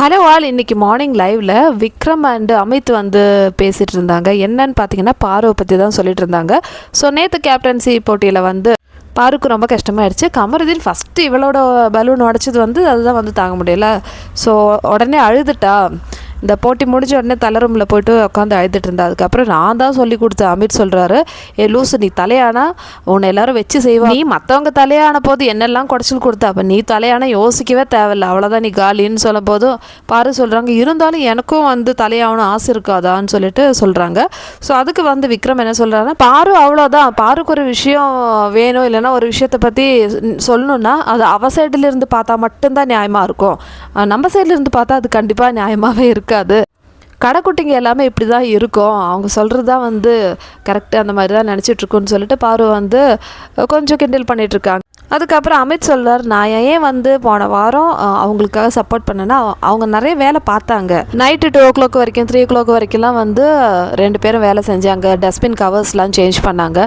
Hello all இன்னைக்கு morning லைவில் Vikram and Amit வந்து பேசிகிட்டு இருந்தாங்க. என்னன்னு பார்த்தீங்கன்னா பாருவை பற்றி தான் சொல்லிட்டு இருந்தாங்க. ஸோ நேற்று கேப்டன்சி போட்டியில் வந்து பாருக்கு ரொம்ப கஷ்டமாயிடுச்சு. கமருதீன் ஃபஸ்ட்டு இவளோட பலூன் உடச்சது வந்து அதுதான் வந்து தாங்க முடியல. ஸோ உடனே அழுதுட்டா. இந்த போட்டி முடிஞ்ச உடனே தலரூமில் போயிட்டு உட்காந்து அழுதுட்டு இருந்தா. அதுக்கப்புறம் நான் தான் சொல்லி கொடுத்தேன். அமீர் சொல்கிறாரு ஏ லூசு நீ தலையானா? உன்னை எல்லாரும் வச்சு செய்வா. நீ மற்றவங்க தலையான போது என்னெல்லாம் குடைச்சல் கொடுத்த? அப்போ நீ தலையானா யோசிக்கவே தேவையில்ல. அவ்வளோதான் நீ காலின்னு சொல்லும் போதும் பாரு சொல்கிறாங்க இருந்தாலும் எனக்கும் வந்து தலையாகணும் ஆசை இருக்காதான்னு சொல்லிட்டு சொல்கிறாங்க ஸோ அதுக்கு வந்து விக்ரம் என்ன சொல்கிறாருன்னா பாரு அவ்வளோதான் பாருக்கு ஒரு விஷயம் வேணும். இல்லைன்னா ஒரு விஷயத்தை பற்றி சொல்லணும்னா அது அவ சைடுலேருந்து பார்த்தா மட்டும்தான் நியாயமாக இருக்கும். நம்ம சைட்லேருந்து பார்த்தா அது கண்டிப்பாக நியாயமாகவே இருக்கும் கடைக்குட்டிங்க எல்லாமே இப்படி தான் இருக்கும். அவங்க சொல்கிறது தான் வந்து கரெக்டாக அந்த மாதிரி தான் நினச்சிட்ருக்குன்னு சொல்லிட்டு பாரு வந்து கொஞ்சம் கிண்டல் பண்ணிட்டு இருக்காங்க. அதுக்கப்புறம் அமித் சொல்றார் நான் ஏன் வந்து போன வாரம் அவங்களுக்காக சப்போர்ட் பண்ணேன்னா அவங்க நிறைய வேலை பார்த்தாங்க. நைட்டு டூ ஓ கிளாக் வரைக்கும் த்ரீ ஓ கிளாக் வரைக்கும்லாம் வந்து ரெண்டு பேரும் வேலை செஞ்சாங்க. டஸ்ட்பின் கவர்ஸ்லாம் சேஞ்ச் பண்ணாங்க.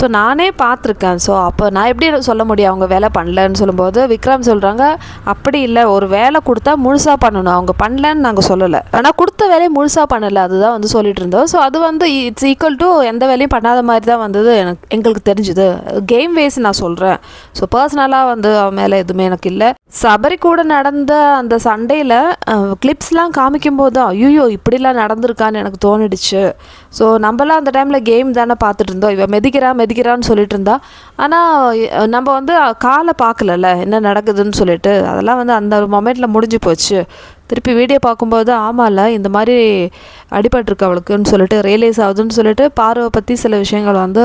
ஸோ நானே பார்த்துருக்கேன். ஸோ அப்போ நான் எப்படி சொல்ல முடியும்? அவங்க வேலை பண்ணலன்னு சொல்லும்போது விக்ரம் சொல்கிறாங்க அப்படி இல்லை. ஒரு வேலை கொடுத்தா முழுசாக பண்ணணும். அவங்க பண்ணலன்னு நாங்கள் சொல்லலை. ஆனால் கொடுத்த வேலையை முழுசாக பண்ணலை. அதுதான் வந்து சொல்லிட்டு இருந்தோம். ஸோ அது வந்து இட்ஸ் ஈக்குவல் டு எந்த வேலையும் பண்ணாத மாதிரி தான் வந்தது. எனக்கு எங்களுக்கு தெரிஞ்சுது. கேம் வேஸ் நான் சொல்கிறேன் ஸோ பர்சனலாக வந்து அவன் மேலே எதுவுமே எனக்கு இல்லை. சபரி கூட நடந்த அந்த சண்டையில் கிளிப்ஸ்லாம் காமிக்கும்போது தான் ஐயோ இப்படிலாம் நடந்திருக்கான்னு எனக்கு தோணிடுச்சு. ஸோ நம்மளாம் அந்த டைமில் கேம் தானே பார்த்துட்டு இருந்தோம் இவன் மெதிக்கிறா மெதிக்கிறான்னு சொல்லிட்டு இருந்தா ஆனால் நம்ம வந்து காலை பார்க்கலல்ல என்ன நடக்குதுன்னு சொல்லிட்டு. அதெல்லாம் வந்து அந்த மொமெண்ட்டில் முடிஞ்சு போச்சு. திருப்பி வீடியோ பார்க்கும்போது ஆமாம்ல இந்த மாதிரி அடிபட்டிருக்கு அவளுக்குன்னு சொல்லிட்டு ரியலைஸ் ஆகுதுன்னு சொல்லிட்டு பார்வை பற்றி சில விஷயங்கள் வந்து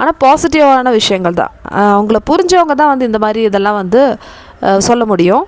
ஆனால் பாசிட்டிவான விஷயங்கள் தான். அவங்கள புரிஞ்சவங்க தான் வந்து இந்த மாதிரி இதெல்லாம் வந்து சொல்ல முடியும்.